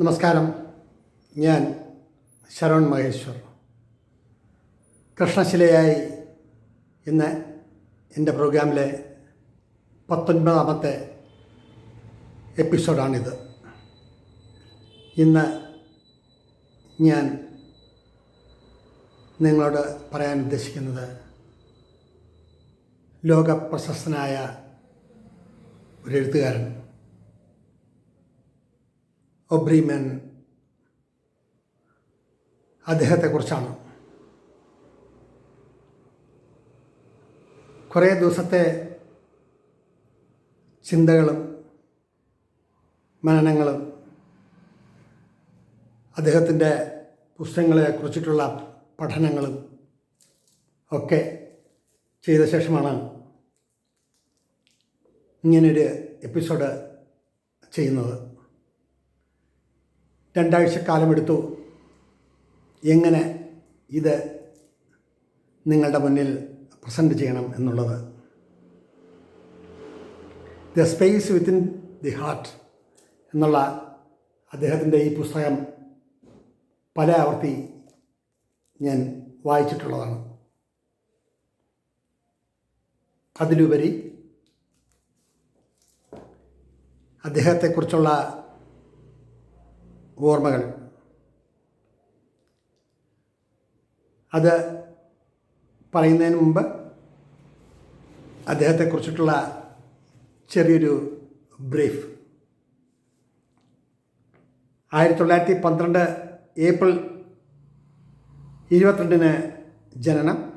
നമസ്കാരം. ഞാൻ ശരൺ മഹേശ്വർ. കൃഷ്ണശിലയായി ഇന്ന് എന്റെ പ്രോഗ്രാമിലെ പത്തൊൻപതാമത്തെ എപ്പിസോഡാണിത്. ഇന്ന് ഞാൻ നിങ്ങളോട് പറയാൻ ഉദ്ദേശിക്കുന്നത് ലോകപ്രശസ്തനായ ഒരു എഴുത്തുകാരൻ ഒബ്രിമൻ അദ്ദേഹത്തെക്കുറിച്ചാണ്. കുറേ ദിവസത്തെ ചിന്തകളും മനനങ്ങളും അദ്ദേഹത്തിന്റെ പുസ്തകങ്ങളെ കുറിച്ചിട്ടുള്ള പഠനങ്ങളും ഒക്കെ ചെയ്ത ശേഷമാണ് ഇങ്ങനൊരു എപ്പിസോഡ് ചെയ്യുന്നത്. രണ്ടാഴ്ച കാലമെടുത്തു എങ്ങനെ ഇത് നിങ്ങളുടെ മുന്നിൽ പ്രസന്റ് ചെയ്യണം എന്നുള്ളത്. The space within the heart എന്നുള്ള അദ്ദേഹത്തിന്റെ ഈ പുസ്തകം പല ആവർത്തി ഞാൻ വായിച്ചിട്ടുള്ളതാണ്. അതിലുപരി അദ്ദേഹത്തെക്കുറിച്ചുള്ള ഓർമ്മകൾ. അത് പറയുന്നതിന് മുമ്പ് അദ്ദേഹത്തെക്കുറിച്ചിട്ടുള്ള ചെറിയൊരു ബ്രീഫ്. ആയിരത്തി തൊള്ളായിരത്തി പന്ത്രണ്ട് ഏപ്രിൽ ഇരുപത്തിരണ്ടിന് ജനനം.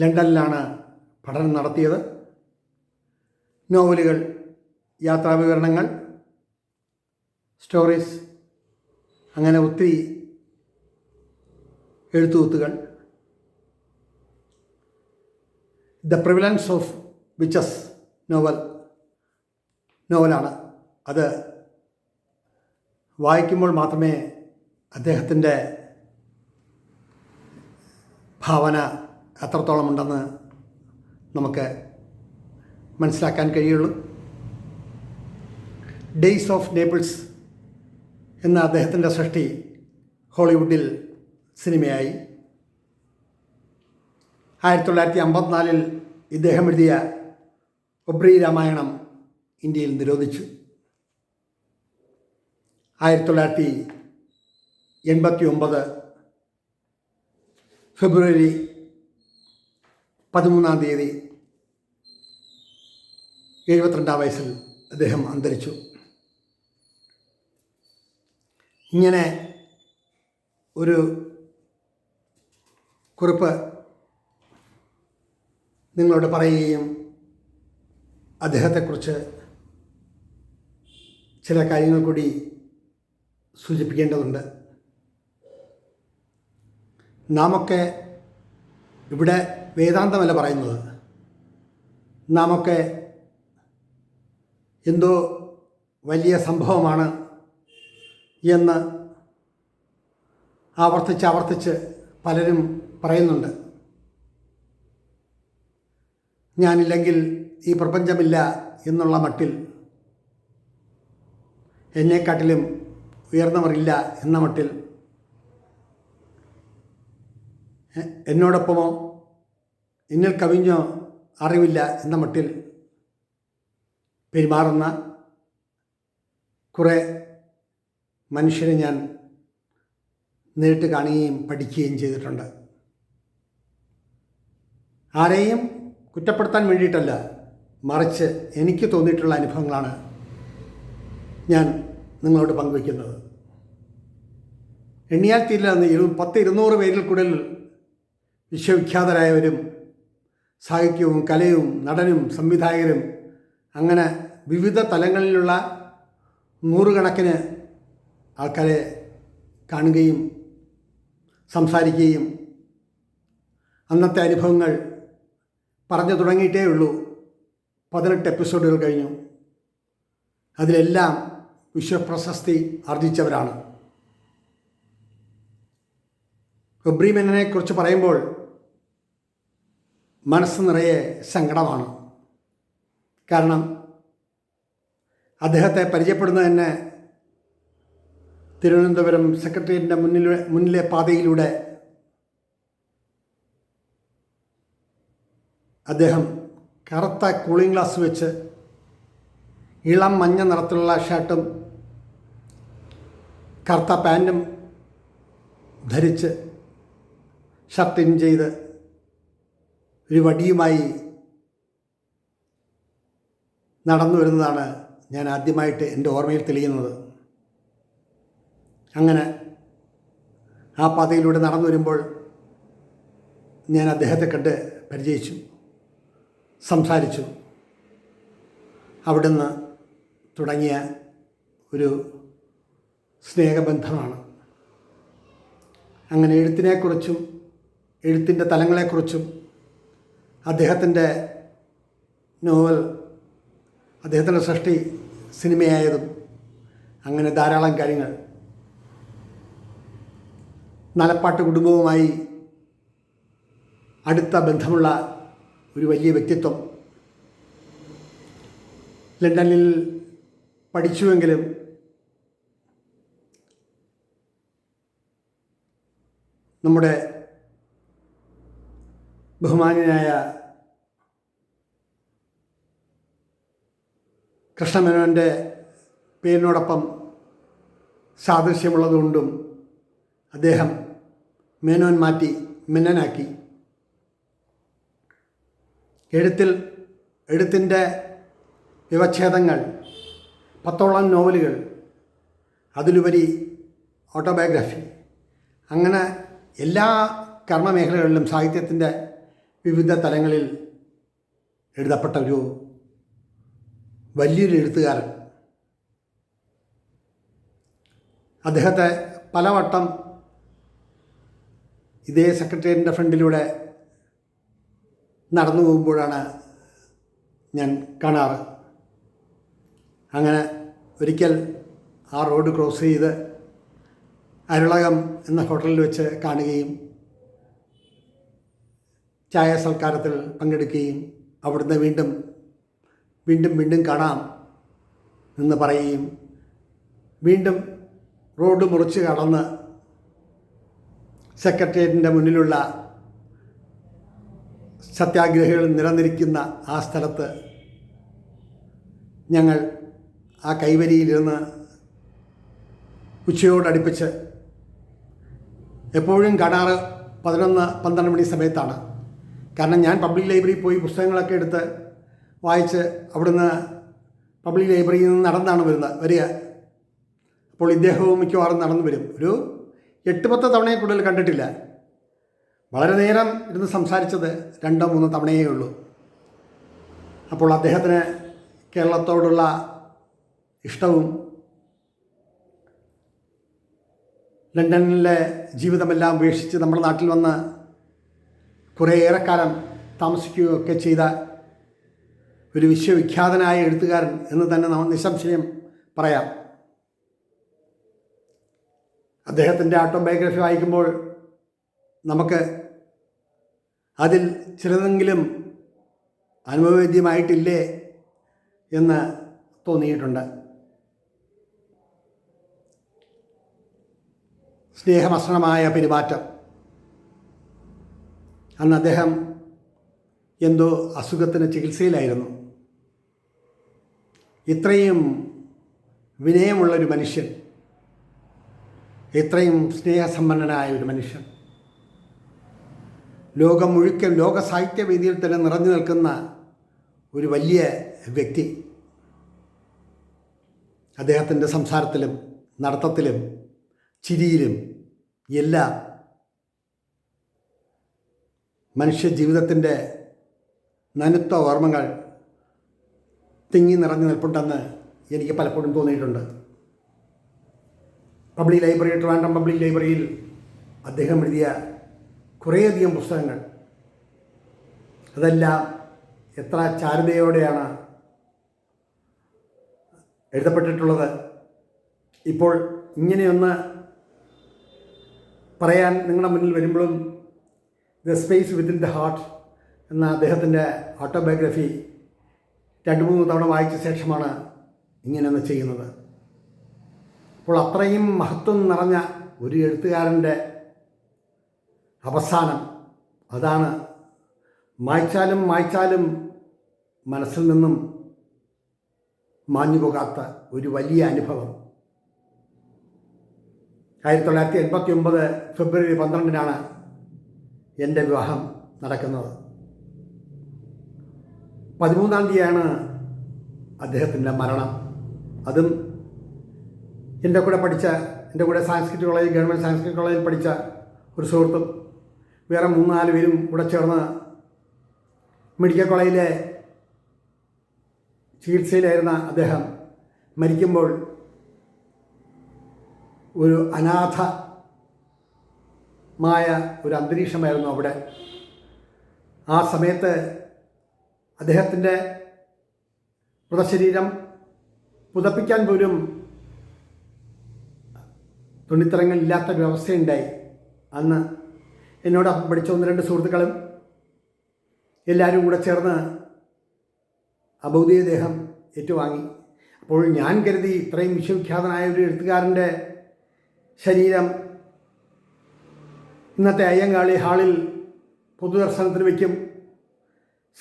ലണ്ടനിലാണ് പഠനം നടത്തിയത്. നോവലുകൾ യാത്രാവിവരണങ്ങൾ സ്റ്റോറീസ് അങ്ങനെ ഒത്തിരി എഴുത്തുകുത്തുകൾ. The prevalence of witches novel നോവലാണ്. അത് വായിക്കുമ്പോൾ മാത്രമേ അദ്ദേഹത്തിന്റെ ഭാവന എത്രത്തോളം ഉണ്ടെന്ന് നമുക്ക് മനസ്സിലാക്കാൻ കഴിയുള്ളൂ. ഡേയ്സ് ഓഫ് നേപ്പിൾസ് എന്ന അദ്ദേഹത്തിന്റെ സൃഷ്ടി ഹോളിവുഡിൽ സിനിമയായി. ആയിരത്തി തൊള്ളായിരത്തി അമ്പത്തിനാലിൽ ഇദ്ദേഹം എഴുതിയ ഒബ്രി രാമായണം ഇന്ത്യയിൽ നിരോധിച്ചു. ആയിരത്തി തൊള്ളായിരത്തി എൺപത്തി ഒമ്പത് ഫെബ്രുവരി പതിമൂന്നാം തീയതി എഴുപത്തിരണ്ടാം വയസ്സിൽ അദ്ദേഹം അന്തരിച്ചു. ഇങ്ങനെ ഒരു കുറിപ്പ് നിങ്ങളോട് പറയുകയും അദ്ദേഹത്തെക്കുറിച്ച് ചില കാര്യങ്ങൾ കൂടി സൂചിപ്പിക്കേണ്ടതുണ്ട്. നാമൊക്കെ ഇവിടെ വേദാന്തമല്ല പറയുന്നത്. നാമൊക്കെ എന്തോ വലിയ സംഭവമാണ് എന്ന് ആവർത്തിച്ച് ആവർത്തിച്ച് പലരും പറയുന്നുണ്ട്. ഞാനില്ലെങ്കിൽ ഈ പ്രപഞ്ചമില്ല എന്നുള്ള മട്ടിൽ എന്നെക്കാട്ടിലും ഉയർന്നവരില്ല എന്ന മട്ടിൽ എന്നോടൊപ്പമോ എന്നിൽ കവിഞ്ഞോ അറിവില്ല എന്ന മട്ടിൽ പെരുമാറുന്ന കുറേ മനുഷ്യരെ ഞാൻ നേരിട്ട് കാണുകയും പഠിക്കുകയും ചെയ്തിട്ടുണ്ട്. ആരെയും കുറ്റപ്പെടുത്താൻ വേണ്ടിയിട്ടല്ല മറിച്ച് എനിക്ക് തോന്നിയിട്ടുള്ള അനുഭവങ്ങളാണ് ഞാൻ നിങ്ങളോട് പങ്കുവയ്ക്കുന്നത്. എണ്ണിയാൽ തീരില്ലെന്ന് ഇരു പത്ത് ഇരുന്നൂറ് പേരിൽ കൂടുതൽ വിശ്വവിഖ്യാതരായവരും സാഹിത്യവും കലയും നടനും സംവിധായകരും അങ്ങനെ വിവിധ തലങ്ങളിലുള്ള നൂറുകണക്കിന് ആൾക്കാരെ കാണുകയും സംസാരിക്കുകയും അന്നത്തെ അനുഭവങ്ങൾ പറഞ്ഞു തുടങ്ങിയിട്ടേ ഉള്ളൂ. പതിനെട്ട് എപ്പിസോഡുകൾ കഴിഞ്ഞു. അതിലെല്ലാം വിശ്വപ്രശസ്തി ആർജിച്ചവരാണ്. ഒബ്രിമെനെ കുറിച്ച് പറയുമ്പോൾ മനസ്സ് നിറയെ സങ്കടമാണ്. കാരണം അദ്ദേഹത്തെ പരിചയപ്പെടുന്നത് തന്നെ തിരുവനന്തപുരം സെക്രട്ടേറിയറ്റിന്റെ മുന്നിലൂടെ മുന്നിലെ പാതയിലൂടെ അദ്ദേഹം കറുത്ത കൂളിംഗ് ഗ്ലാസ് വെച്ച് ഇളം മഞ്ഞ നിറത്തിലുള്ള ഷർട്ടും കറുത്ത പാന്റും ധരിച്ച് ഷർട്ട് ഇൻ ചെയ്ത് ഒരു വടിയുമായി നടന്നു വരുന്നതാണ് ഞാൻ ആദ്യമായിട്ട് എന്റെ ഓർമ്മയിൽ തെളിയുന്നത്. അങ്ങനെ ആ പാതയിലൂടെ നടന്നു വരുമ്പോൾ ഞാൻ അദ്ദേഹത്തെ കണ്ട് പരിചയിച്ചു സംസാരിച്ചു. അവിടുന്ന് തുടങ്ങിയ ഒരു സ്നേഹബന്ധമാണ്. അങ്ങനെ എഴുത്തിനെക്കുറിച്ചും എഴുത്തിന്റെ തലങ്ങളെക്കുറിച്ചും അദ്ദേഹത്തിന്റെ നോവൽ അദ്ദേഹത്തിന്റെ സൃഷ്ടി സിനിമയായതും അങ്ങനെ ധാരാളം കാര്യങ്ങൾ നാലപ്പാട്ട് കുടുംബവുമായി അടുത്ത ബന്ധമുള്ള ഒരു വലിയ വ്യക്തിത്വം. ലണ്ടനിൽ പഠിച്ചുവെങ്കിലും നമ്മുടെ ബഹുമാന്യനായ കൃഷ്ണമേനോന്റെ പേരിനോടൊപ്പം സാദൃശ്യമുള്ളതുകൊണ്ടും അദ്ദേഹം മേനോൻ മാറ്റി മിന്നനാക്കി. എഴുത്തിൽ എഴുത്തിന്റെ വിവച്ഛേദങ്ങൾ പത്തോളം നോവലുകൾ അതിലുപരി ഓട്ടോബയോഗ്രാഫി. അങ്ങനെ എല്ലാ കർമ്മമേഖലകളിലും സാഹിത്യത്തിന്റെ വിവിധ തലങ്ങളിൽ എഴുതപ്പെട്ട ഒരു വലിയൊരു എഴുത്തുകാരൻ. അദ്ദേഹത്തെ പലവട്ടം ഇതേ സെക്രട്ടേറിയറ്റിന്റെ ഫ്രണ്ടിലൂടെ നടന്നു പോകുമ്പോഴാണ് ഞാൻ കാണാറ്. അങ്ങനെ ഒരിക്കൽ ആ റോഡ് ക്രോസ് ചെയ്ത് അരുളകം എന്ന ഹോട്ടലിൽ വെച്ച് കാണുകയും ചായ സൽക്കാരത്തിൽ പങ്കെടുക്കുകയും അവിടുന്ന് വീണ്ടും വീണ്ടും വീണ്ടും കാണാം എന്ന് പറയുകയും വീണ്ടും റോഡ് മുറിച്ച് കടന്ന് സെക്രട്ടേറിയറ്റിന്റെ മുന്നിലുള്ള സത്യാഗ്രഹികൾ നിലനിരിക്കുന്ന ആ സ്ഥലത്ത് ഞങ്ങൾ ആ കൈവരിയിലിരുന്ന് ഉച്ചയോടടുപ്പിച്ച് എപ്പോഴും കടാറ് പതിനൊന്ന് പന്ത്രണ്ട് മണി സമയത്താണ്. കാരണം ഞാൻ പബ്ലിക് ലൈബ്രറിയിൽ പോയി പുസ്തകങ്ങളൊക്കെ എടുത്ത് വായിച്ച് അവിടുന്ന് പബ്ലിക് ലൈബ്രറിയിൽ നിന്ന് നടന്നാണ് വരുന്നത് വരിക. അപ്പോൾ ഇദ്ദേഹവും മിക്കവാറും നടന്നു വരും. ഒരു എട്ട് പത്ത് തവണയെ കൂടുതൽ കണ്ടിട്ടില്ല. വളരെ നേരം ഇരുന്ന് സംസാരിച്ചത് രണ്ടോ മൂന്നോ തവണയേ ഉള്ളൂ. അപ്പോൾ അദ്ദേഹത്തിന് കേരളത്തോടുള്ള ഇഷ്ടവും ലണ്ടനിലെ ജീവിതമെല്ലാം ഉപേക്ഷിച്ച് നമ്മുടെ നാട്ടിൽ വന്ന് കുറേയേറെ കാലം താമസിക്കുകയൊക്കെ ചെയ്ത ഒരു വിശ്വവിഖ്യാതനായ എഴുത്തുകാരൻ എന്ന് തന്നെ നമ്മൾ നിസ്സംശയം പറയാം. അദ്ദേഹത്തിന്റെ ഓട്ടോബയോഗ്രഫി വായിക്കുമ്പോൾ നമുക്ക് അതിൽ ചിലതെങ്കിലും അനുഭവവേദ്യമായിട്ടില്ലേ എന്ന് തോന്നിയിട്ടുണ്ട്. സ്നേഹമസണമായ പെരുമാറ്റം. അന്ന് അദ്ദേഹം എന്തോ അസുഖത്തിന് ചികിത്സയിലായിരുന്നു. ഇത്രയും വിനയമുള്ളൊരു മനുഷ്യൻ ഇത്രയും സ്നേഹസമ്പന്നനായ ഒരു മനുഷ്യൻ. ലോകം മുഴുക്കൻ ലോക സാഹിത്യവേദിയിൽ തന്നെ നിറഞ്ഞു നിൽക്കുന്ന ഒരു വലിയ വ്യക്തി. അദ്ദേഹത്തിന്റെ സംസാരത്തിലും നടത്തത്തിലും ചിരിയിലും എല്ലാം മനുഷ്യ ജീവിതത്തിന്റെ നനുത്ത ഓർമ്മകൾ തിങ്ങി നിറഞ്ഞു നിൽപ്പുണ്ടെന്ന് എനിക്ക് പലപ്പോഴും തോന്നിയിട്ടുണ്ട്. പബ്ലിക് ലൈബ്രറി ട്രാൻഡം പബ്ലിക് ലൈബ്രറിയിൽ അദ്ദേഹം എഴുതിയ കുറേയധികം പുസ്തകങ്ങൾ. അതെല്ലാം എത്ര ചാരുതയോടെയാണ് എഴുതപ്പെട്ടിട്ടുള്ളത്. ഇപ്പോൾ ഇങ്ങനെയൊന്ന് പറയാൻ നിങ്ങളുടെ മുന്നിൽ വരുമ്പോഴും the space within the heart എന്ന അദ്ദേഹത്തിന്റെ ഓട്ടോബയോഗ്രഫി രണ്ട് മൂന്ന് തവണ വായിച്ച ശേഷമാണ് ഇങ്ങനെയൊന്ന് ചെയ്യുന്നത്. അപ്പോൾ അത്രയും മഹത്വം നിറഞ്ഞ ഒരു എഴുത്തുകാരന്റെ അവസാനം അതാണ് മായ്ച്ചാലും മായ്ച്ചാലും മനസ്സിൽ നിന്നും മാഞ്ഞു പോകാത്ത ഒരു വലിയ അനുഭവം. ആയിരത്തി തൊള്ളായിരത്തി എൺപത്തി ഒമ്പത് ഫെബ്രുവരി പന്ത്രണ്ടിനാണ് എന്റെ വിവാഹം നടക്കുന്നത്. പതിമൂന്നാം തീയതിയാണ് അദ്ദേഹത്തിന്റെ മരണം. അതും എന്റെ കൂടെ പഠിച്ച എന്റെ കൂടെ സാംസ്കൃതിക് കോളേജ് ഗവൺമെന്റ് സാംസ്കൃതിക് കോളേജിൽ പഠിച്ച ഒരു സുഹൃത്തും വേറെ മൂന്ന് നാല് പേരും കൂടെ ചേർന്ന് മെഡിക്കൽ കോളേജിലെ ചികിത്സയിലായിരുന്ന അദ്ദേഹം മരിക്കുമ്പോൾ ഒരു അനാഥമായ ഒരു അന്തരീക്ഷമായിരുന്നു അവിടെ. ആ സമയത്ത് അദ്ദേഹത്തിന്റെ മൃതശരീരം പുതപ്പിക്കാൻ പോലും തുണിത്തരങ്ങളില്ലാത്ത വ്യവസ്ഥയുണ്ടായി അന്ന് എന്നോടൊപ്പം പഠിച്ച ഒന്ന് രണ്ട് സുഹൃത്തുക്കളും എല്ലാവരും കൂടെ ചേർന്ന് അബൗദിയ ദേഹം ഏറ്റുവാങ്ങി. അപ്പോൾ ഞാൻ കരുതി ഇത്രയും വിശ്വവിഖ്യാതനായ ഒരു എഴുത്തുകാരന്റെ ശരീരം ഇന്നത്തെ അയ്യങ്കാളി ഹാളിൽ പൊതുദർശനത്തിന് വയ്ക്കും.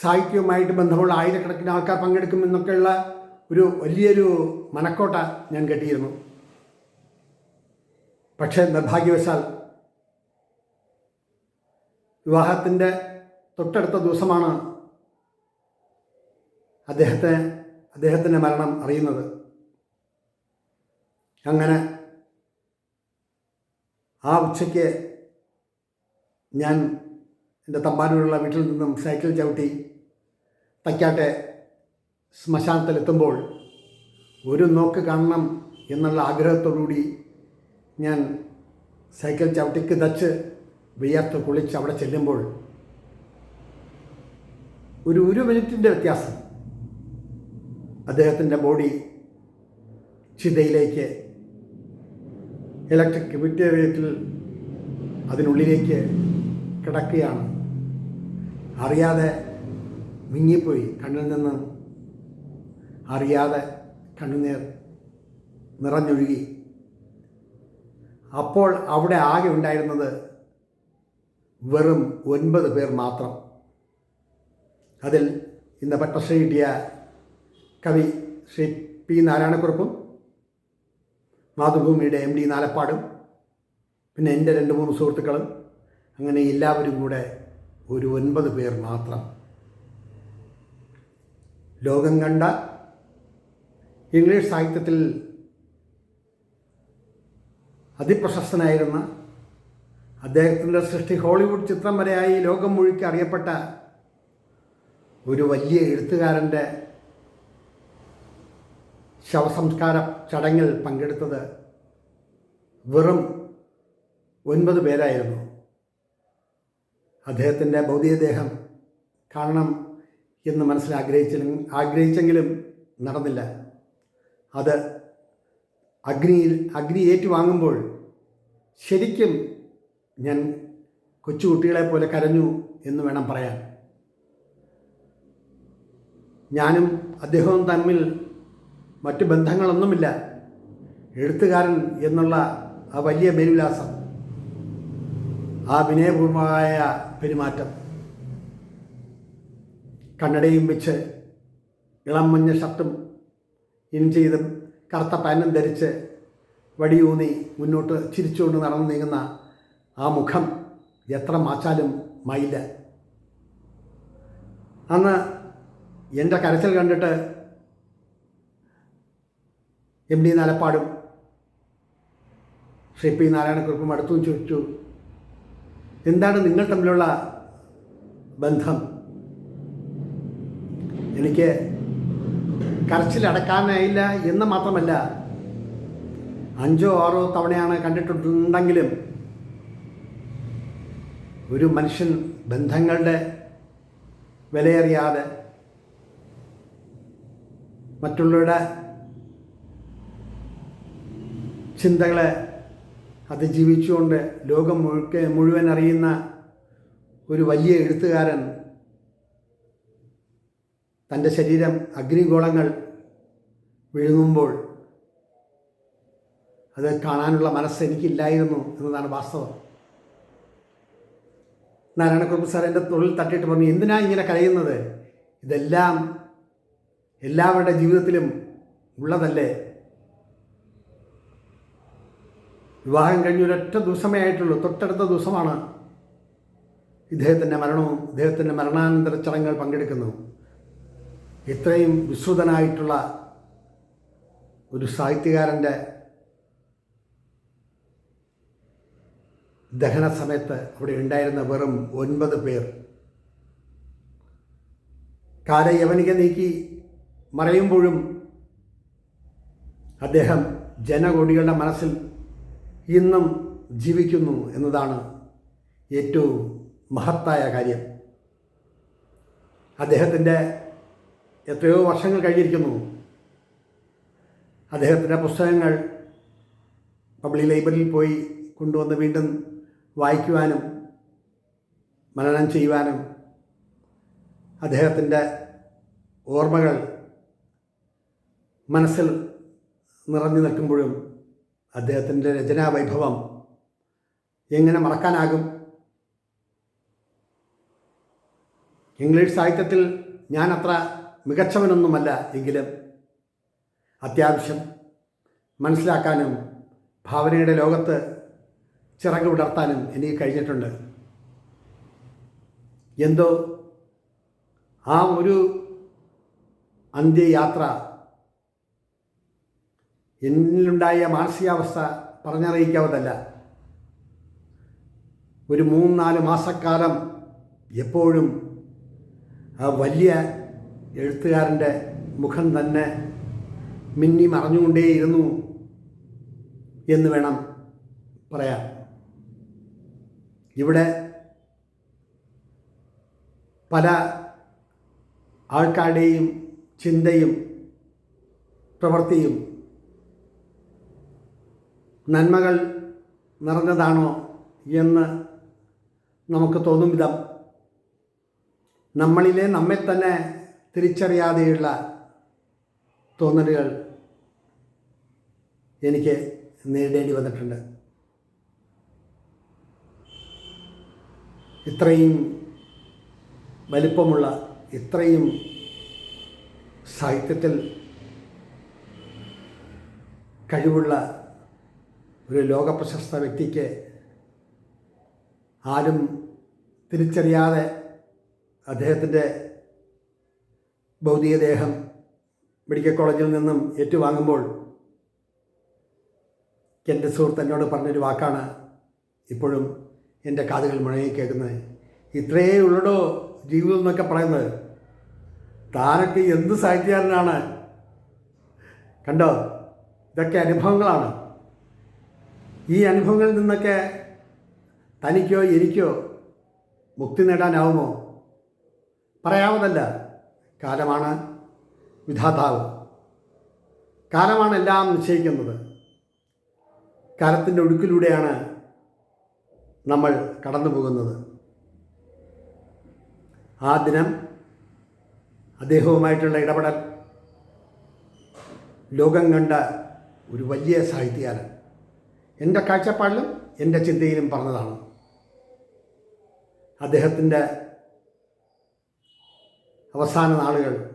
സാഹിത്യവുമായിട്ട് ബന്ധമുള്ള ആയിരക്കണക്കിന് ആൾക്കാർ പങ്കെടുക്കും എന്നൊക്കെയുള്ള ഒരു വലിയൊരു മനക്കോട്ട ഞാൻ കെട്ടിയിരുന്നു. പക്ഷേ നിർഭാഗ്യവശാൽ വിവാഹത്തിന്റെ തൊട്ടടുത്ത ദിവസമാണ് അദ്ദേഹത്തെ അദ്ദേഹത്തിന്റെ മരണം അറിയുന്നത്. അങ്ങനെ ആ ഉച്ചയ്ക്ക് ഞാൻ എന്റെ തമ്പാനൂരുള്ള വീട്ടിൽ നിന്നും സൈക്കിൾ ചവിട്ടി തയ്ക്കാട്ടെ ശ്മശാനത്തിലെത്തുമ്പോൾ ഒരു നോക്ക് കാണണം എന്നുള്ള ആഗ്രഹത്തോടുകൂടി ഞാൻ സൈക്കിൾ ചവിട്ടിക്ക് തച്ച് വിയർത്ത് കുളിച്ച് അവിടെ ചെല്ലുമ്പോൾ ഒരു ഒരു മിനിറ്റിന്റെ വ്യത്യാസം. അദ്ദേഹത്തിന്റെ ബോഡി ചിതയിലേക്ക് ഇലക്ട്രിക് വിറ്റേറിയത്തിൽ അതിനുള്ളിലേക്ക് കിടക്കുകയാണ്. അറിയാതെ മിങ്ങിപ്പോയി കണ്ണിൽ നിന്ന്. അറിയാതെ കണ്ണുനീർ നിറഞ്ഞൊഴുകി. അപ്പോൾ അവിടെ ആകെ ഉണ്ടായിരുന്നത് വെറും ഒൻപത് പേർ മാത്രം. അതിൽ ഇന്ന് പട്ടശ്രീ കിട്ടിയ കവി ശ്രീ പി നാരായണക്കുറുപ്പും മാതൃഭൂമിയുടെ എം ഡി നാലപ്പാടും പിന്നെ എന്റെ രണ്ട് മൂന്ന് സുഹൃത്തുക്കളും അങ്ങനെ എല്ലാവരും കൂടെ ഒരു ഒൻപത് പേർ മാത്രം. ലോകം കണ്ട ഇംഗ്ലീഷ് സാഹിത്യത്തിൽ അതിപ്രശസ്തനായിരുന്ന അദ്ദേഹത്തിന്റെ സൃഷ്ടി ഹോളിവുഡ് ചിത്രം വരെയായി ലോകം മുഴുക്കി അറിയപ്പെട്ട ഒരു വലിയ എഴുത്തുകാരന്റെ ശവസംസ്കാര ചടങ്ങിൽ പങ്കെടുത്തത് വെറും ഒൻപത് പേരായിരുന്നു. അദ്ദേഹത്തിന്റെ ഭൗതികദേഹം കാണണം എന്ന് മനസ്സിൽ ആഗ്രഹിച്ചെങ്കിലും നടന്നില്ല. അത് അഗ്നിയിൽ അഗ്നി ഏറ്റുവാങ്ങുമ്പോൾ ശരിക്കും ഞാൻ കൊച്ചുകുട്ടികളെ പോലെ കരഞ്ഞു എന്ന് വേണം പറയാൻ. ഞാനും അദ്ദേഹവും തമ്മിൽ മറ്റു ബന്ധങ്ങളൊന്നുമില്ല. എഴുത്തുകാരൻ എന്നുള്ള ആ വലിയ മേൽവിലാസം ആ വിനയപൂർവമായ പെരുമാറ്റം കണ്ണടയും വെച്ച് ഇളം മഞ്ഞ ഷർട്ടും ഇൻ ചെയ്തും കറുത്ത പാനും ധരിച്ച് വടിയൂന്നി മുന്നോട്ട് ചിരിച്ചുകൊണ്ട് നടന്നു നീങ്ങുന്ന ആ മുഖം എത്ര മാച്ചാലും മയിൽ. അന്ന് എന്റെ കരച്ചിൽ കണ്ടിട്ട് എം ഡി നാലപ്പാടും ശ്രീ പി നാരായണക്കുറിപ്പും അടുത്തും ചോദിച്ചു എന്താണ് നിങ്ങൾ തമ്മിലുള്ള ബന്ധം? എനിക്ക് കരച്ചിലടക്കാനായില്ല എന്ന് മാത്രമല്ല അഞ്ചോ ആറോ തവണയാണ് കണ്ടിട്ടുണ്ടെങ്കിലും ഒരു മനുഷ്യൻ ബന്ധങ്ങളുടെ വിലയറിയാതെ മറ്റുള്ളവരുടെ ചിന്തകളെ അതിജീവിച്ചുകൊണ്ട് ലോകം മുഴുവൻ അറിയുന്ന ഒരു വലിയ എഴുത്തുകാരൻ തന്റെ ശരീരം അഗ്നിഗോളങ്ങൾ വിഴുങ്ങുമ്പോൾ അത് കാണാനുള്ള മനസ്സ് എനിക്കില്ലായിരുന്നു എന്നതാണ് വാസ്തവം. നാരായണക്കുറുപ്പ് സാർ എന്റെ തൊഴിൽ തട്ടിയിട്ട് പറഞ്ഞു എന്തിനാ ഇങ്ങനെ കരയുന്നത്? ഇതെല്ലാം എല്ലാവരുടെ ജീവിതത്തിലും ഉള്ളതല്ലേ? വിവാഹം കഴിഞ്ഞ ഒരൊറ്റ ദിവസമേ ആയിട്ടുള്ളൂ തൊട്ടടുത്ത ദിവസമാണ് ഇദ്ദേഹത്തിന്റെ മരണവും ഇദ്ദേഹത്തിന്റെ മരണാനന്തര ചടങ്ങുകൾ പങ്കെടുക്കുന്നു ഇത്രയും വിശ്രുതനായിട്ടുള്ള ഒരു സാഹിത്യകാരന്റെ ദഹന സമയത്ത് അവിടെ ഉണ്ടായിരുന്ന വെറും ഒൻപത് പേർ. കാലയവനിക നീക്കി മറയുമ്പോഴും അദ്ദേഹം ജനകോടികളുടെ മനസ്സിൽ ഇന്നും ജീവിക്കുന്നു എന്നതാണ് ഏറ്റവും മഹത്തായ കാര്യം. അദ്ദേഹത്തിന്റെ എത്രയോ വർഷങ്ങൾ കഴിഞ്ഞിരിക്കുന്നു. അദ്ദേഹത്തിന്റെ പുസ്തകങ്ങൾ പബ്ലിക് ലൈബ്രറിയിൽ പോയി കൊണ്ടുവന്ന് വീണ്ടും വായിക്കുവാനും മനനം ചെയ്യുവാനും അദ്ദേഹത്തിന്റെ ഓർമ്മകൾ മനസ്സിൽ നിറഞ്ഞു നിൽക്കുമ്പോഴും അദ്ദേഹത്തിന്റെ രചനാ വൈഭവം എങ്ങനെ മറക്കാനാകും? ഇംഗ്ലീഷ് സാഹിത്യത്തിൽ ഞാൻ അത്ര മികച്ചവനൊന്നുമല്ല എങ്കിലും അത്യാവശ്യം മനസ്സിലാക്കാനും ഭാവനയുടെ ലോകത്ത് ചിറക് വിടർത്താനും എനിക്ക് കഴിഞ്ഞിട്ടുണ്ട്. എന്തോ ആ ഒരു അന്ത്യയാത്ര എന്നിലുണ്ടായ മാനസികാവസ്ഥ പറഞ്ഞറിയിക്കാവതല്ല ഒരു മൂന്ന് നാല് മാസക്കാലം എപ്പോഴും ആ വലിയ എഴുത്തുകാരന്റെ മുഖം തന്നെ മിന്നി മറഞ്ഞുകൊണ്ടേയിരുന്നു എന്ന് വേണം പറയാൻ. ഇവിടെ പല ആൾക്കാരുടെയും ചിന്തയും പ്രവൃത്തിയും നന്മകൾ നിറഞ്ഞതാണോ എന്ന് നമുക്ക് തോന്നും വിധം നമ്മളിലെ നമ്മെ തന്നെ തിരിച്ചറിയാതെയുള്ള തോന്നലുകൾ എനിക്ക് നേരിടേണ്ടി വന്നിട്ടുണ്ട്. ഇത്രയും വലിപ്പമുള്ള ഇത്രയും സാഹിത്യത്തിൽ കഴിവുള്ള ഒരു ലോകപ്രശസ്ത വ്യക്തിക്ക് ആരും തിരിച്ചറിയാതെ അദ്ദേഹത്തിന്റെ ഭൗതികദേഹം മെഡിക്കൽ കോളേജിൽ നിന്നും ഏറ്റുവാങ്ങുമ്പോൾ എന്റെ സുഹൃത്ത് എന്നോട് പറഞ്ഞൊരു വാക്കാണ് ഇപ്പോഴും എന്റെ കാതുകൾ മുഴങ്ങി കേൾക്കുന്നത്. ഇത്രയേ ഉള്ളടോ ജീവിതം എന്നൊക്കെ പറയുന്നത്. താനൊക്കെ എന്ത് സാഹിത്യകാരനാണ്? കണ്ടോ? ഇതൊക്കെ അനുഭവങ്ങളാണ്. ഈ അനുഭവങ്ങളിൽ നിന്നൊക്കെ തനിക്കോ എനിക്കോ മുക്തി നേടാനാവുമോ? പറയാവുന്നല്ല കാലമാണ് വിധാതാവ്. കാലമാണ് എല്ലാം നിശ്ചയിക്കുന്നത്. കാലത്തിന്റെ ഒഴുക്കിലൂടെയാണ് നമ്മൾ കടന്നു പോകുന്നത് ആ ദിനം അദ്ദേഹവുമായിട്ടുള്ള ഇടപെടൽ ലോകം കണ്ട ഒരു വലിയ സാഹിത്യകാരൻ. എന്റെ കാഴ്ചപ്പാടിലും എന്റെ ചിന്തയിലും പറഞ്ഞതാണ്. അദ്ദേഹത്തിന്റെ അവസാന നാളുകൾ.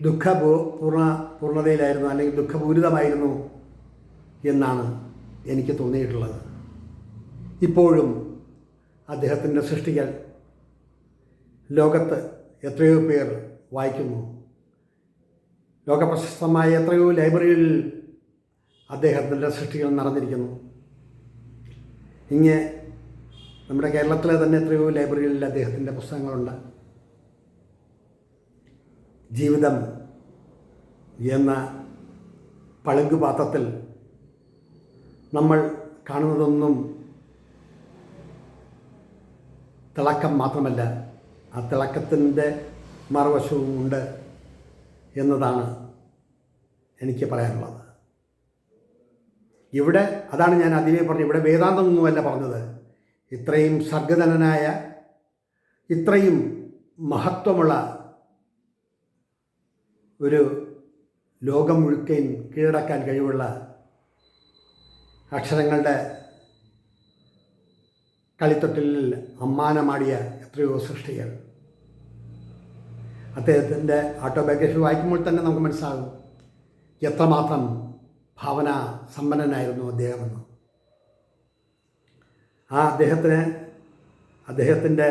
ദുഃഖ പൂർണ പൂർണതയിലായിരുന്നു അല്ലെങ്കിൽ ദുഃഖപൂരിതമായിരുന്നു എന്നാണ് എനിക്ക് തോന്നിയിട്ടുള്ളത്. ഇപ്പോഴും അദ്ദേഹത്തിന്റെ സൃഷ്ടികൾ ലോകത്ത് എത്രയോ പേർ വായിക്കുന്നു. ലോകപ്രശസ്തമായ എത്രയോ ലൈബ്രറികളിൽ അദ്ദേഹത്തിന്റെ സൃഷ്ടികൾ നടന്നിരിക്കുന്നു. ഇങ്ങനെ നമ്മുടെ കേരളത്തിലെ തന്നെ എത്രയോ ലൈബ്രറികളിൽ അദ്ദേഹത്തിന്റെ പുസ്തകങ്ങളുണ്ട്. ജീവിതം എന്ന പളുങ്കുപാത്രത്തിൽ നമ്മൾ കാണുന്നതൊന്നും തിളക്കം മാത്രമല്ല ആ തിളക്കത്തിന്റെ മറുവശവും ഉണ്ട് എന്നതാണ് എനിക്ക് പറയാനുള്ളത്. ഇവിടെ അതാണ് ഞാൻ അതിനെ പറഞ്ഞത് ഇവിടെ വേദാന്തമൊന്നുമല്ല പറഞ്ഞത്. ഇത്രയും സർഗധനനായ ഇത്രയും മഹത്വമുള്ള ഒരു ലോകം മുഴുക്കൻ കീഴടക്കാൻ കഴിവുള്ള അക്ഷരങ്ങളുടെ കളിത്തൊട്ടിലിൽ അമ്മാനമാടിയ എത്രയോ സൃഷ്ടികൾ. അദ്ദേഹത്തിന്റെ ഓട്ടോബയോഗ്രഫി വായിക്കുമ്പോൾ തന്നെ നമുക്ക് മനസ്സിലാകും എത്രമാത്രം ഭാവന സമ്പന്നനായിരുന്നു അദ്ദേഹമെന്ന്. ആ അദ്ദേഹത്തിന് അദ്ദേഹത്തിന്റെ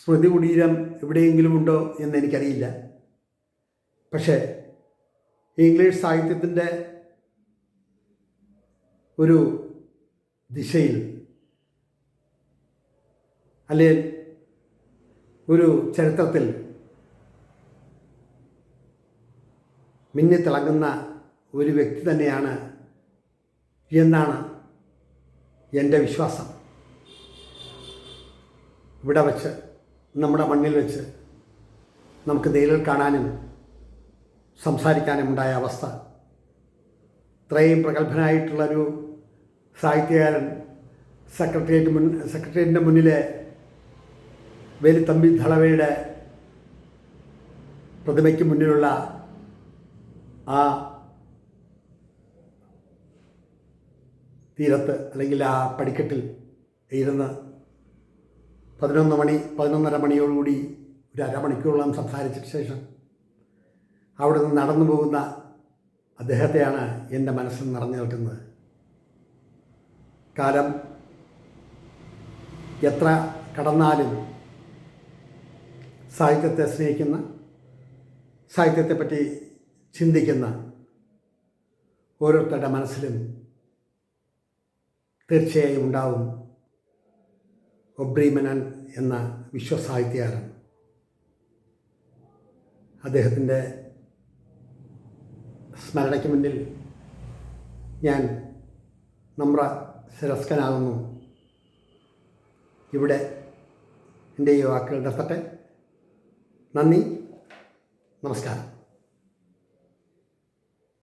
സ്മൃതി കുടീരം എവിടെയെങ്കിലും ഉണ്ടോ എന്ന് എനിക്കറിയില്ല. പക്ഷേ ഇംഗ്ലീഷ് സാഹിത്യത്തിന്റെ ഒരു ദിശയിൽ അല്ലെങ്കിൽ ഒരു ചരിത്രത്തിൽ മിന്നിത്തിളങ്ങുന്ന ഒരു വ്യക്തി തന്നെയാണ് എന്നാണ് എന്റെ വിശ്വാസം. ഇവിടെ വച്ച് നമ്മുടെ മണ്ണിൽ വെച്ച് നമുക്ക് നേരിൽ കാണാനും സംസാരിക്കാനും ഉണ്ടായ അവസ്ഥ. ഇത്രയും പ്രഗത്ഭനായിട്ടുള്ളൊരു സാഹിത്യകാരൻ സെക്രട്ടേറിയറ്റ് മുൻ സെക്രട്ടേറിയറ്റിന്റെ മുന്നിലെ വേലിത്തമ്പി ധളവയുടെ പ്രതിമയ്ക്ക് മുന്നിലുള്ള ആ തീരത്ത് അല്ലെങ്കിൽ ആ പടിക്കെട്ടിൽ ഇരുന്ന് പതിനൊന്ന് മണി പതിനൊന്നര മണിയോടുകൂടി ഒരു അരമണിക്കൂറോളം സംസാരിച്ചതിന് ശേഷം അവിടെ നിന്ന് നടന്നു പോകുന്ന അദ്ദേഹത്തെയാണ് എന്റെ മനസ്സിൽ നിറഞ്ഞു നിൽക്കുന്നത്. കാലം എത്ര കടന്നാലും സാഹിത്യത്തെ സ്നേഹിക്കുന്ന സാഹിത്യത്തെപ്പറ്റി ചിന്തിക്കുന്ന ഓരോരുത്തരുടെ മനസ്സിലും തീർച്ചയായും ഉണ്ടാവും. ഒബ്രീമനൻ എന്ന വിശ്വസാഹിത്യകാരൻ. അദ്ദേഹത്തിന്റെ സ്മരണയ്ക്ക് മുന്നിൽ ഞാൻ നമ്ര ശിരസ്കനാകുന്നു. ഇവിടെ എന്റെ ഈ വാക്കുകൾ നിർത്തട്ടെ. നന്ദി. നമസ്കാരം.